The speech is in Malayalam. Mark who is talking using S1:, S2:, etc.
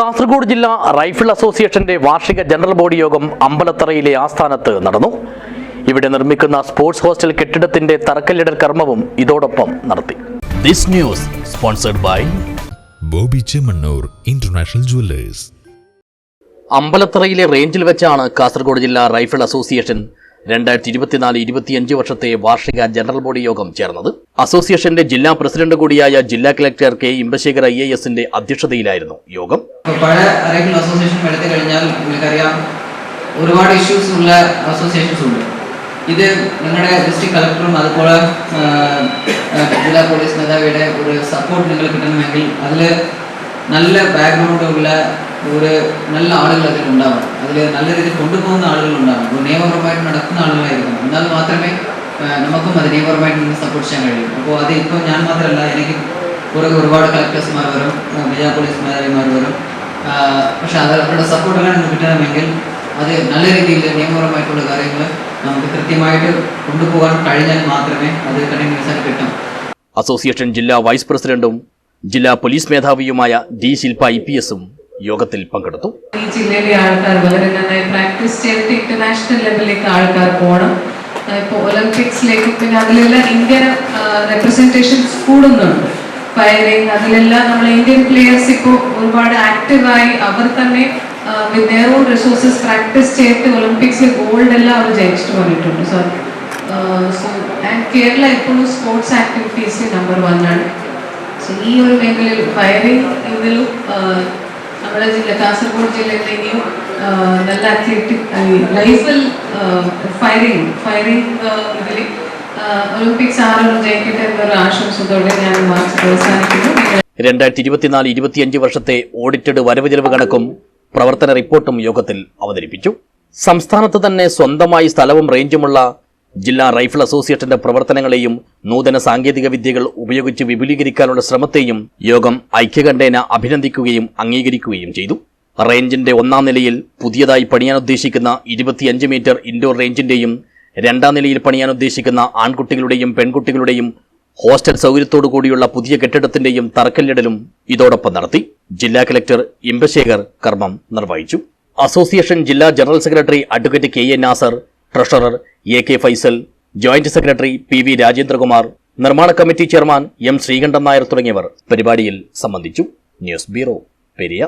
S1: കാസർഗോഡ് ജില്ലാ റൈഫിൾ അസോസിയേഷന്റെ വാർഷിക ജനറൽ ബോഡി യോഗം അമ്പലത്തറയിലെ ആസ്ഥാനത്ത് നടന്നു. ഇവിടെ നിർമ്മിക്കുന്ന സ്പോർട്സ് ഹോസ്റ്റൽ കെട്ടിടത്തിന്റെ തറക്കല്ലിടൽ കർമ്മവും ഇതോടൊപ്പം നടത്തി. This news sponsored by
S2: Bobby Chemmanur international jewellers.
S1: അമ്പലത്തറയിലെ റേഞ്ചിൽ വെച്ചാണ് കാസർഗോഡ് ജില്ലാ റൈഫിൾ അസോസിയേഷൻ രണ്ടായിരത്തി ഇരുപത്തിനാല് ഇരുപത്തിയഞ്ച് വർഷത്തെ വാർഷിക ജനറൽ ബോഡി യോഗം ചേർന്നത്. അസോസിയേഷന്റെ ജില്ലാ പ്രസിഡന്റ് കൂടിയായ ജില്ലാ collector K Imbasekhar I A എസിന്റെ അധ്യക്ഷതയിലായിരുന്നു യോഗം.
S3: അസോസിയേഷൻ കഴിഞ്ഞാൽ ഒരുപാട് ഇഷ്യൂസ് ഉള്ള അസോസിയേഷൻസ് ഉണ്ട്. ഇത് നിങ്ങളുടെ ഡിസ്ട്രിക്ട് കളക്ടറും അതുപോലെ ജില്ലാ പോലീസ് മേധാവിയുടെ ഒരു സപ്പോർട്ട് നിങ്ങൾ കിട്ടണമെങ്കിൽ അതിൽ നല്ല ബാക്ക്ഗ്രൗണ്ട് ഉള്ള ഒരു നല്ല ആളുകൾ അതിൽ ഉണ്ടാവണം. അതിൽ നല്ല രീതിയിൽ കൊണ്ടുപോകുന്ന ആളുകൾ ഉണ്ടാവണം. ഒരു നിയമപരമായിട്ട് നടക്കുന്ന ആളുകളായിരിക്കണം. എന്നാൽ മാത്രമേ നമുക്കും അത് നിയമപരമായിട്ട് നിന്ന് സപ്പോർട്ട് ചെയ്യാൻ കഴിയും. അപ്പോൾ അത് ഇപ്പോൾ ഞാൻ മാത്രമല്ല എനിക്ക് പുറകെ ഒരുപാട് കളക്ടേഴ്സ്മാർ വരും വിജയ പോലീസ് മേധാവിമാർ വരും. പക്ഷേ പക്ഷെ അത് അവരുടെ സപ്പോർട്ടെല്ലാം നമുക്ക് കിട്ടണമെങ്കിൽ അത് നല്ല രീതിയിൽ നിയമപരമായിട്ടുള്ള കാര്യങ്ങൾ നമുക്ക് കൃത്യമായിട്ട് കൊണ്ടുപോകാൻ കഴിഞ്ഞാൽ മാത്രമേ അത് കണ്ടിന്യൂസ് ആയിട്ട് കിട്ടും.
S1: അസോസിയേഷൻ ജില്ലാ വൈസ് പ്രസിഡന്റും ജില്ലാ പോലീസ് മേധാവിയുമായ ഡി ശില്പ ഐ പി എസും യോഗത്തിൽ പങ്കെടുത്തു.
S4: ഈ ജില്ലയിലെ ആൾക്കാർ വളരെ നന്നായി പ്രാക്ടീസ് ചെയ്തിട്ട് ഇന്റർനാഷണൽ ലെവലിലേക്ക് ആൾക്കാർ പോകണം ഇപ്പോൾ ഒളിമ്പിക്സിലേക്കും പിന്നെ അതിലെല്ലാം ഇന്ത്യൻ റെപ്രസെന്റേഷൻസ് കൂടുന്നുണ്ട്. ഫയറിങ് അതിലെല്ലാം നമ്മൾ ഇന്ത്യൻ പ്ലേയേഴ്സ് ഇപ്പോൾ ഒരുപാട് ആക്റ്റീവായി അവർ തന്നെ with their own resources practice ചെയ്തിട്ട് ഒളിമ്പിക്സിൽ ഗോൾഡ് എല്ലാം അവർ ജയിച്ചിട്ട് വന്നിട്ടുണ്ട്. സോ സോ ആൻഡ് കേരള ഇപ്പോഴും സ്പോർട്സ് ആക്ടിവിറ്റീസിൽ നമ്പർ വൺ ആണ്. സോ ഈ ഒരു മേഖലയിൽ ഫയറിങ് ഇതിലും നമ്മുടെ ജില്ല കാസർഗോഡ് ജില്ലയിൽ ഇനിയും നല്ല ആക്ടിവിറ്റി ലൈഫിൽ ഫയറിംഗ് ഫയറിംഗ് ഇതിൽ ഒളിമ്പിക്സ് ആരും ജയിക്കട്ടെ എന്നൊരു ആശംസത്തോടെ ഞാൻ മാർച്ച് അവസാനിക്കുന്നു.
S1: രണ്ടായിരത്തി ഇരുപത്തിനാല് ഇരുപത്തിയഞ്ച് വർഷത്തെ ഓഡിറ്റഡ് വരവ് ചെലവ് കണക്കും പ്രവർത്തന റിപ്പോർട്ടും യോഗത്തിൽ അവതരിപ്പിച്ചു. സംസ്ഥാനത്ത് തന്നെ സ്വന്തമായി സ്ഥലവും റേഞ്ചുമുള്ള ജില്ലാ റൈഫിൾ അസോസിയേഷന്റെ പ്രവർത്തനങ്ങളെയും നൂതന സാങ്കേതിക വിദ്യകൾ ഉപയോഗിച്ച് വിപുലീകരിക്കാനുള്ള ശ്രമത്തെയും യോഗം ഐക്യകണ്ഠേന അഭിനന്ദിക്കുകയും അംഗീകരിക്കുകയും ചെയ്തു. റേഞ്ചിന്റെ ഒന്നാം നിലയിൽ പുതിയതായി പണിയാൻ ഉദ്ദേശിക്കുന്ന ഇരുപത്തിയഞ്ച് മീറ്റർ ഇൻഡോർ റേഞ്ചിന്റെയും രണ്ടാം നിലയിൽ പണിയാൻ ഉദ്ദേശിക്കുന്ന ആൺകുട്ടികളുടെയും പെൺകുട്ടികളുടെയും ഹോസ്റ്റൽ സൗകര്യത്തോടു കൂടിയുള്ള പുതിയ കെട്ടിടത്തിന്റെയും തറക്കല്ലിടലും ഇതോടൊപ്പം നടത്തി. ജില്ലാ കലക്ടർ ഇമ്പശേഖർ കർമ്മം നിർവഹിച്ചു. അസോസിയേഷൻ ജില്ലാ general secretary advocate K A Nasar treasurer A K Faisal joint secretary P V Rajendrakumar നിർമ്മാണ committee chairman M Sreekantan Nair തുടങ്ങിയവർ പരിപാടിയിൽ സംബന്ധിച്ചു. News bureau Periya.